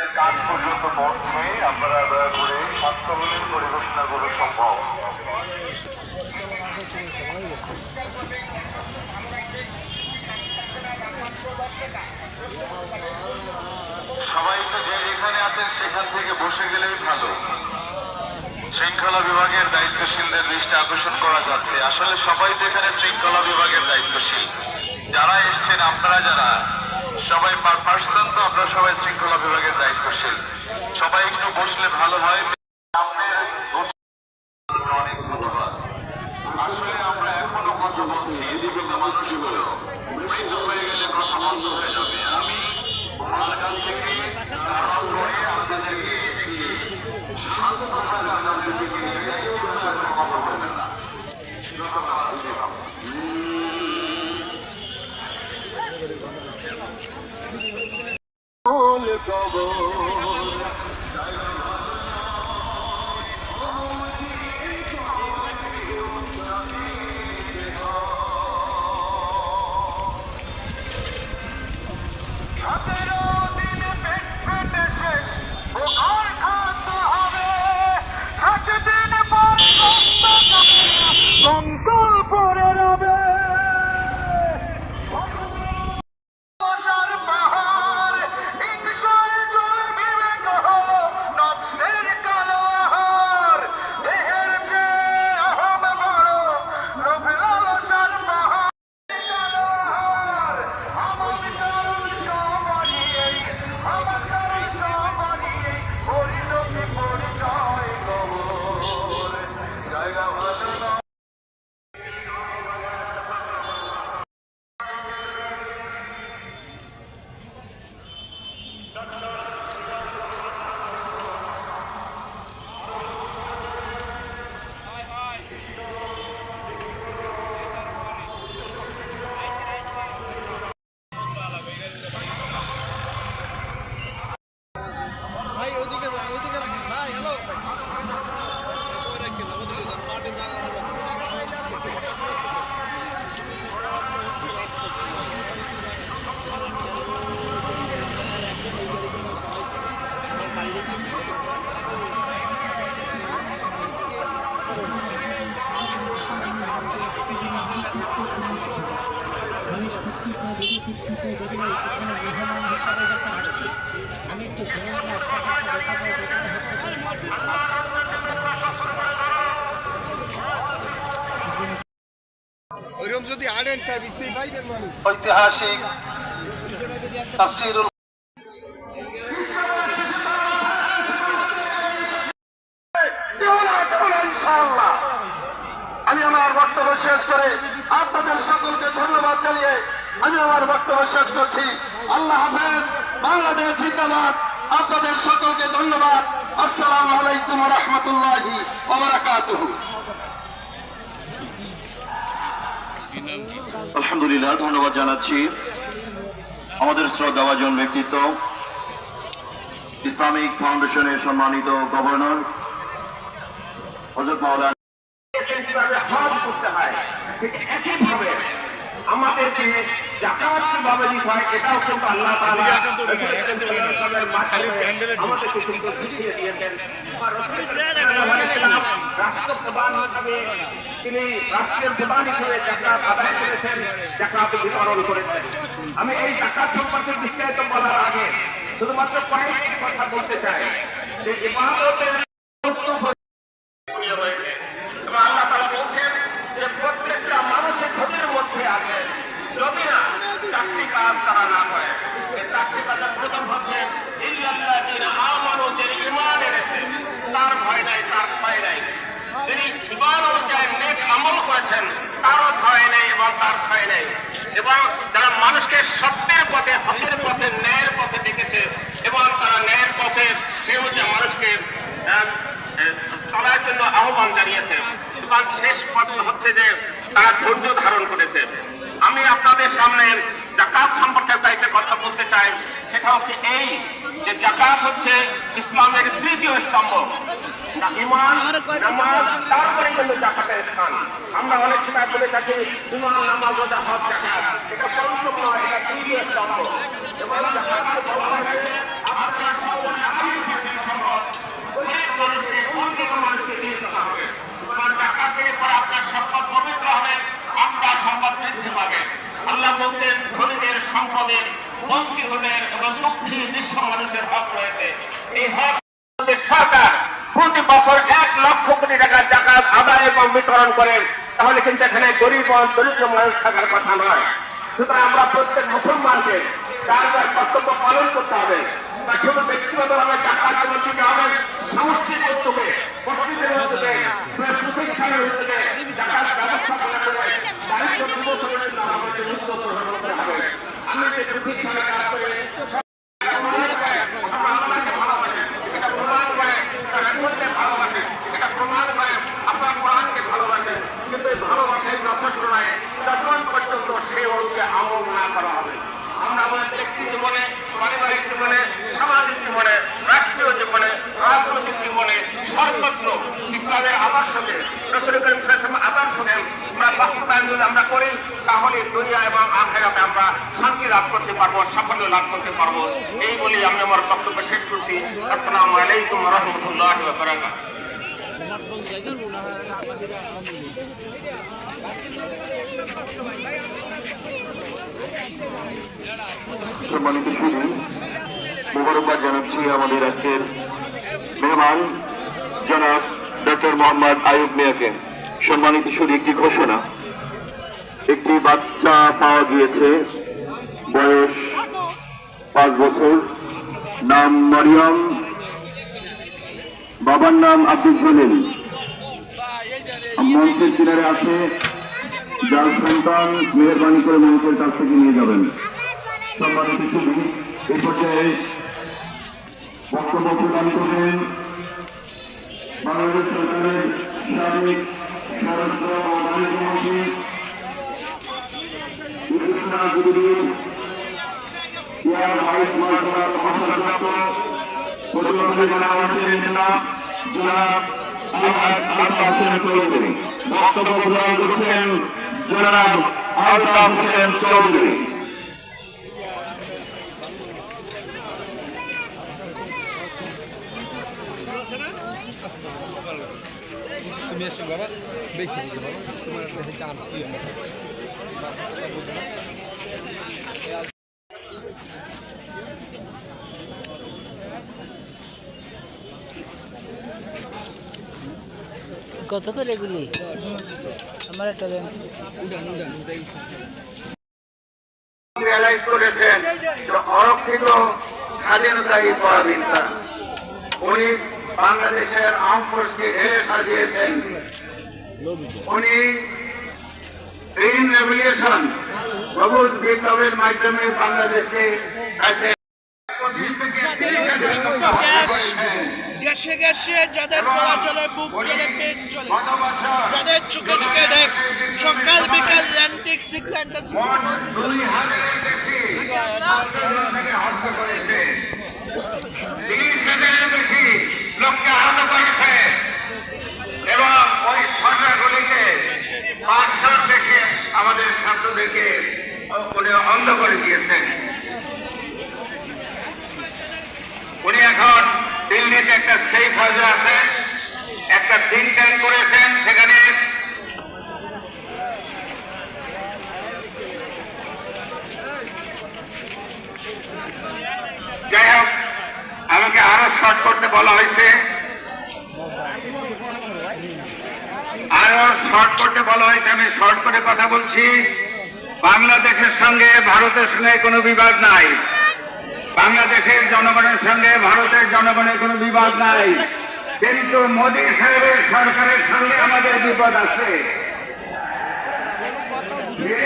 কাজ সবাই তো যে যেখানে আছেন সেখান থেকে বসে গেলেই ভালো। শৃঙ্খলা বিভাগের দায়িত্বশীলদের দৃষ্টি আকর্ষণ করা যাচ্ছে। আসলে সবাই তো এখানে শৃঙ্খলা বিভাগের দায়িত্বশীল। যারা এসছেন, আপনারা যারা? সবাই পার পার্সন তো আপনারা সবাই শৃঙ্খলা বিভাগের দায়িত্বশীল। সবাই একটু বসলে ভালো হয়। ওইরকম যদি আনেন তাই বিশ্রী পাইবেন মানুষ। ঐতিহাসিক তাফসিরুল ইনশাআল্লাহ। আমি আমার বক্তব্য শেষ করে আপনাদের সকলকে ধন্যবাদ জানিয়ে আমি আমার বক্তব্য শেষ করছি। আল্লাহ হাফেজ, বাংলাদেশ জিন্দাবাদ। আপনাদের সকলকে ধন্যবাদ। আসসালামু আলাইকুম রহমতুল্লাহি আলহামদুলিল্লাহ, ধন্যবাদ জানাচ্ছি। আমাদের শ্রদ্ধাভাজন ব্যক্তিত্ব, ইসলামিক ফাউন্ডেশনের সম্মানিত গভর্নর হজরত মাওলানা কীভাবে আমাদেরকে জাকাত কীভাবে দিতে হয় এটাও কিন্তু আল্লাহ তাআলা আমাদেরকে কিন্তু শিখিয়ে দিয়েছেন। আর রাষ্ট্রপ্রধান হিসাবে তিনি রাষ্ট্রের প্রধান হিসেবে জাকাত আদায় করেছেন জাকাত বিতরণ করেছেন। আমি এই জাকাত সম্পর্কে বিস্তারিত বলার আগে শুধুমাত্র কয়েকটি কথা বলতে চাই। যে ইবাদতের গুরুত্ব শুয়ে রয়েছে এবং আল্লাহ তাআলা বলছেন যে প্রত্যেকটা মানুষের ক্ষতির মধ্যে আছে যদি না চাকরি হচ্ছে তার ভয় নাই, তার ভয় নাই। এবং তার ন্যায়ের পথে ডেকেছে এবং তারা ন্যায়ের পথে কেউ যে মানুষকে চলার জন্য আহ্বান জানিয়েছে। এবং শেষ পত্র হচ্ছে যে তারা ধৈর্য ধারণ করেছে। আমি আপনাদের সামনে জাকাত সম্পর্কে বলতে চাই, সেটা হচ্ছে এই যে জাকাত হচ্ছে ইসলামের তৃতীয় স্তম্ভ। আমরা সম্পদ সম্পদ বৃদ্ধি পাবে। আল্লাহ বলছেন, ধনীদের সম্পদের আদায় এবং বিতরণ করেন তাহলে কিন্তু এখানে গরিব দরিদ্র মানুষ থাকার কথা নয়। সুতরাং আমরা প্রত্যেক মুসলমানকে তার কর্তব্য পালন করতে হবে। তা শুধু ব্যক্তিগতভাবে টাকা জমা দিতে হবে, সমষ্টির উদ্যোগে প্রতিষ্ঠানের উদ্যোগে ব্যবস্থাপনা করে দারিদ্র বিমোচনের নাম আমাদের উদ্যোগ গ্রহণ করতে হবে আমি যে প্রতিষ্ঠানে কাজ করে এটা প্রমাণ করে তারা রাসূলকে ভালোবাসে এটা প্রমাণ করে আপনার কোরআনকে ভালোবাসে কিন্তু এই ভালোবাসায় যথেষ্ট নয় যতক্ষণ পর্যন্ত সে ওরকে আমল না করা হবে আমরা আমাদের ব্যক্তি জীবনে পারিবারিক জীবনে সামাজিক জীবনে রাষ্ট্রীয় জীবনে রাজনৈতিক জীবনে সর্বত্র ইসলামের আদর্শকে রসুল করিম সাল্লাল্লাহু আদর্শকে আমরা বাস্তবায়ন যদি আমরা করি তাহলে দুনিয়া এবং আখেরাতে আমরা শান্তি লাভ করতে পারব সাফল্য লাভ করতে পারব। এই বলে আমি আমার বক্তব্য শেষ করছি। আসসালামু আলাইকুম রহমতুল্লাহ সম্মানিত শুধু মোবারকবাদ জানাচ্ছি আমাদের আজকের মেহমান, জনাব ডক্টর মোহাম্মদ আয়ুব মিয়াকে। সম্মানিত শুধু একটি ঘোষণা। একটি বাচ্চা পাওয়া গিয়েছে, বয়স পাঁচ বছর। নাম মারিয়াম। বাবার নাম আব্দুল জলিল মঞ্চের কিনারে আছে। যার সন্তান মেহরবানি করে মঞ্চের কাছ থেকে নিয়ে যাবেন। বাংলাদেশ সরকারের সাবেক স্বরাষ্ট্র ও এয়ার ভাইস মার্শাল অবসরপ্রাপ্ত প্রধানমন্ত্রী জনাব হোসেন জনাব জনাব হোসেন চৌধুরী বক্তব্য প্রদান তুমি এসে বাবা। বেশি বাবা তোমার একটা চাপ কত করে এগুলি? আমার একটা দেন। রিয়ালাইজ করেছেন যে অরক্ষিত স্বাধীনতাই পরাধীনতা উনি বাংলাদেশের আর্ম ঢেলে সাজিয়েছেন। উনি গ্রিন রেভলিউশন সবুজ বিপ্লবের মাধ্যমে বাংলাদেশকে কাছে গ্যাসে গ্যাসে যাদের গলা চলে বুক চলে পেট চলে যাদের চোখে চোখে দেখ সকাল বিকাল ল্যান্টিক হাজারের বেশি লোককে আহত করেছে। এবং ওই সরকারগুলিকে পাঁচশোর বেশি আমাদের ছাত্রদেরকে অন্ধ করে দিয়েছেন উনি এখন দিল্লিতে একটা সেফ হাউসে আছেন একটা থিঙ্ক ট্যাঙ্ক করেছেন, সেখানে যাই হোক, আমাকে আরও শর্ট করতে বলা হয়েছে। আরও শর্ট করতে বলা হয়েছে, আমি শর্ট করে কথা বলছি। বাংলাদেশের সঙ্গে ভারতের সঙ্গে কোনো বিবাদ নাই। বাংলাদেশের জনগণের সঙ্গে ভারতের জনগণের কোনো বিবাদ নাই। কিন্তু মোদী সাহেবের সরকারের সঙ্গে আমাদের বিপদ আছে। যে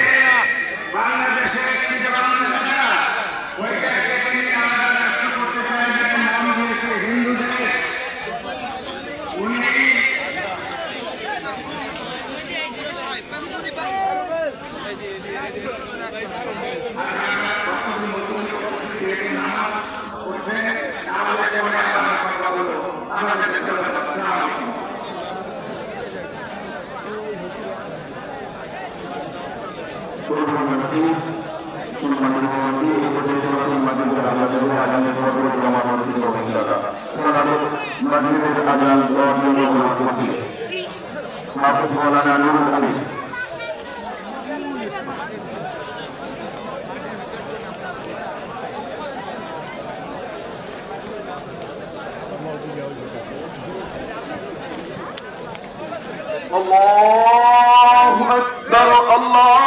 মজলিসের আজান দেওয়ার জন্য অনুরোধ করছি হাফিজ মৌলানা Nurul Ali الله أكبر الله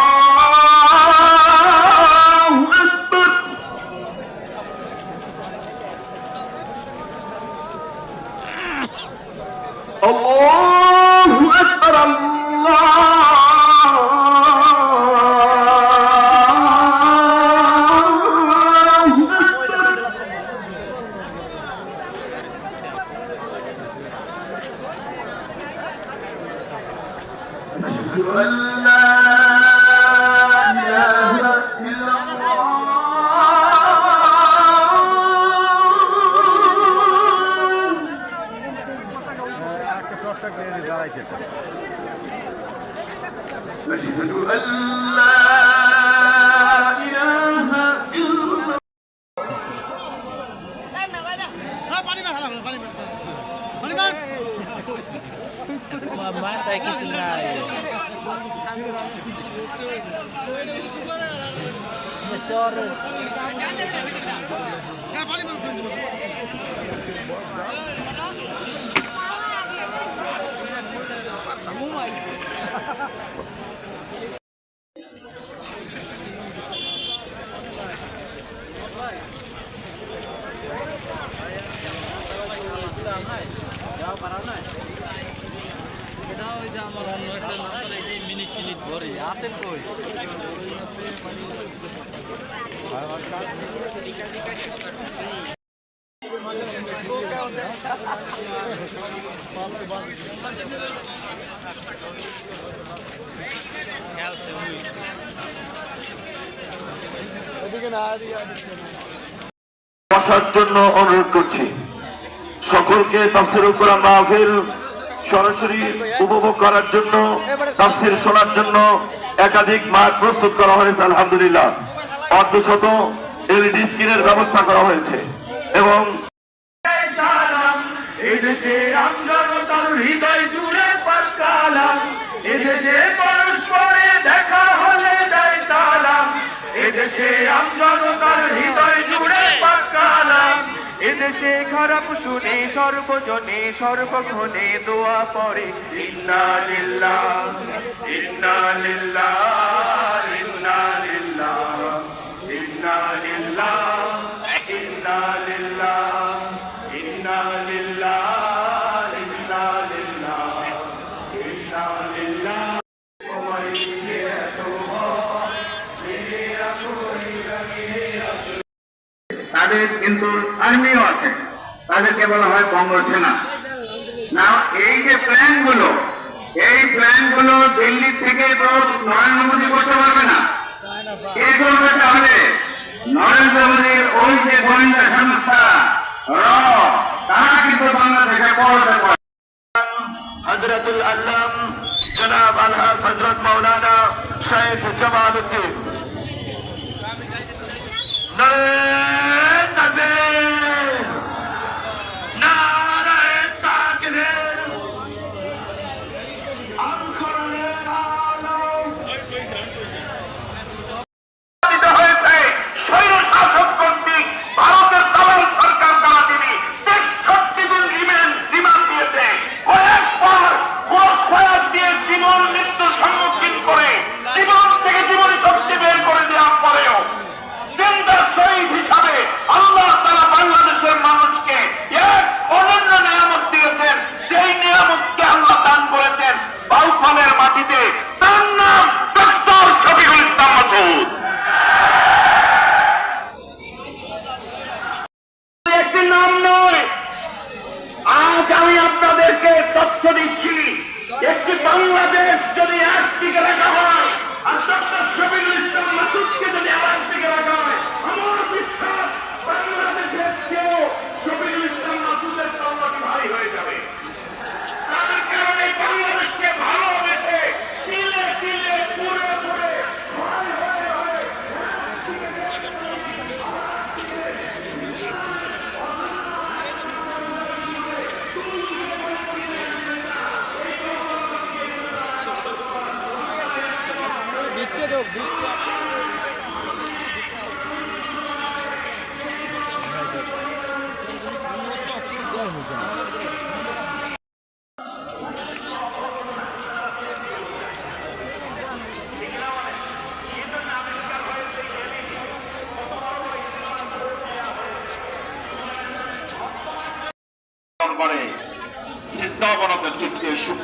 Uma mata que se vai. Professor. Fala, টিনিট আসেন কই? বসার জন্য অনুরোধ করছি। সকলকে তাফসিরুল কোরআন মাহফিল সরাসরি উপভোগ করার জন্য, তাফসির শোনার জন্য একাধিক মাঠ প্রস্তুত করা হয়েছে, আলহামদুলিল্লাহ। অর্ধশত এলইডি স্ক্রিনের ব্যবস্থা করা হয়েছে এবং এদেশে আমজনতার হৃদয় জুড়ে পাকালাম এদেশে এদেশে খারাপ শুনে সর্বজনে সর্বক্ষণে দোয়া পড়ে ইন্না লিল্লাহ ইন্না লিল্লাহ। তাদের কিন্তু আর্মিও আছে। তাদেরকে বলা হয় বঙ্গ সেনা। না এই যে প্ল্যানগুলো, এই প্ল্যানগুলো দিল্লি থেকে তো নরেন্দ্র মোদী করতে পারবে না। কে করবে তাহলে নরেন্দ্র মোদীর ওই যে গোয়েন্দা সংস্থা তারা কিন্তু বাংলাদেশে পড়াতে পারে হজরতুল আল্লাম, জনাব আলহাজ হজরত মৌলানা শেখ জামালউদ্দিন নারে saber.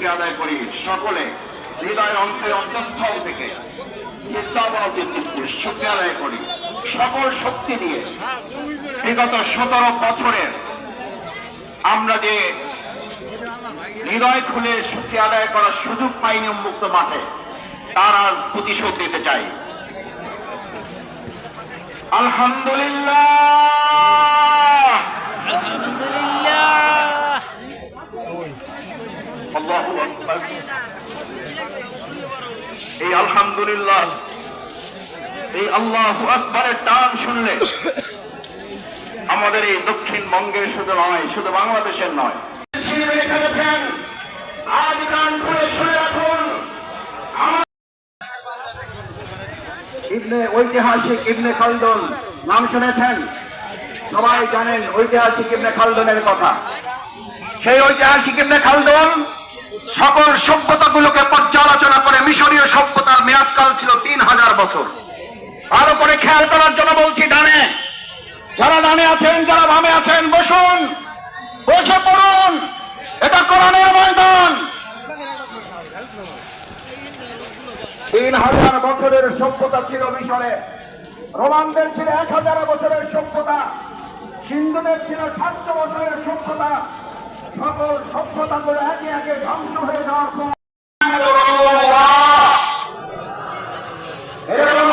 শুক্রিয়া আদায় করি সকলে হৃদয় অন্তরে অন্তঃস্থল থেকে শুক্রিয়া আদায় করি। সকল শক্তি দিয়ে বিগত সতেরো বছরের আমরা যে হৃদয় খুলে সুখী আদায় করার সুযোগ পাইনি উন্মুক্ত মাঠে, তার আজ প্রতিশোধ দিতে চাই। আলহামদুলিল্লাহ আলহামদুলিল্লাহ আল্লাহু আকবার। এই আলহামদুলিল্লাহ এই আল্লাহ আকবরের টান শুনলে আমাদের এই দক্ষিণবঙ্গের শুধু নয়, শুধু বাংলাদেশের নয়। ঐতিহাসিক ইবনে খালদুন, নাম শুনেছেন? সবাই জানেন ঐতিহাসিক ইবনে খালদুনের কথা। সেই ঐতিহাসিক ইবনে খালদুন সকল সভ্যতাগুলোকে পর্যালোচনা করে মিশরীয় সভ্যতার মেয়াদকাল ছিল তিন হাজার বছর। ভালো করে খেয়াল করার জন্য বলছি, ডানে। যারা ডানে আছেন, যারা বামে আছেন, বসুন। বসে পড়ুন। এটা কোরআনের ময়দান। তিন হাজার বছরের সভ্যতা ছিল মিশরে। রোমানদের ছিল এক হাজার বছরের সভ্যতা। সিন্ধুদের ছিল সাতশো বছরের সভ্যতা। সকল সভ্যতাগুলো একে একে ধ্বংস হয়ে যাওয়ার পর। এরকম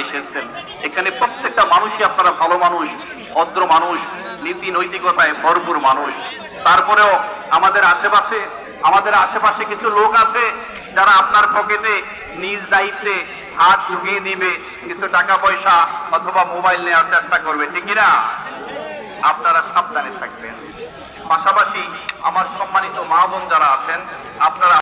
এসেছেন। এখানে প্রত্যেকটা মানুষই আপনারা ভালো মানুষ, ভদ্র মানুষ, নীতি নৈতিকতায় ভরপুর মানুষ। তারপরেও আমাদের আশেপাশে আমাদের আশেপাশে কিছু লোক আছে যারা আপনার পকেটে নিজ দায়িত্বে হাত ঢুকিয়ে নিবে, কিন্তু টাকা পয়সা অথবা মোবাইল নেওয়ার চেষ্টা করবে, ঠিক কিনা? আপনারা সাবধানে থাকবেন। পাশাপাশি আমার সম্মানিত মা বোন যারা আছেন, আপনারা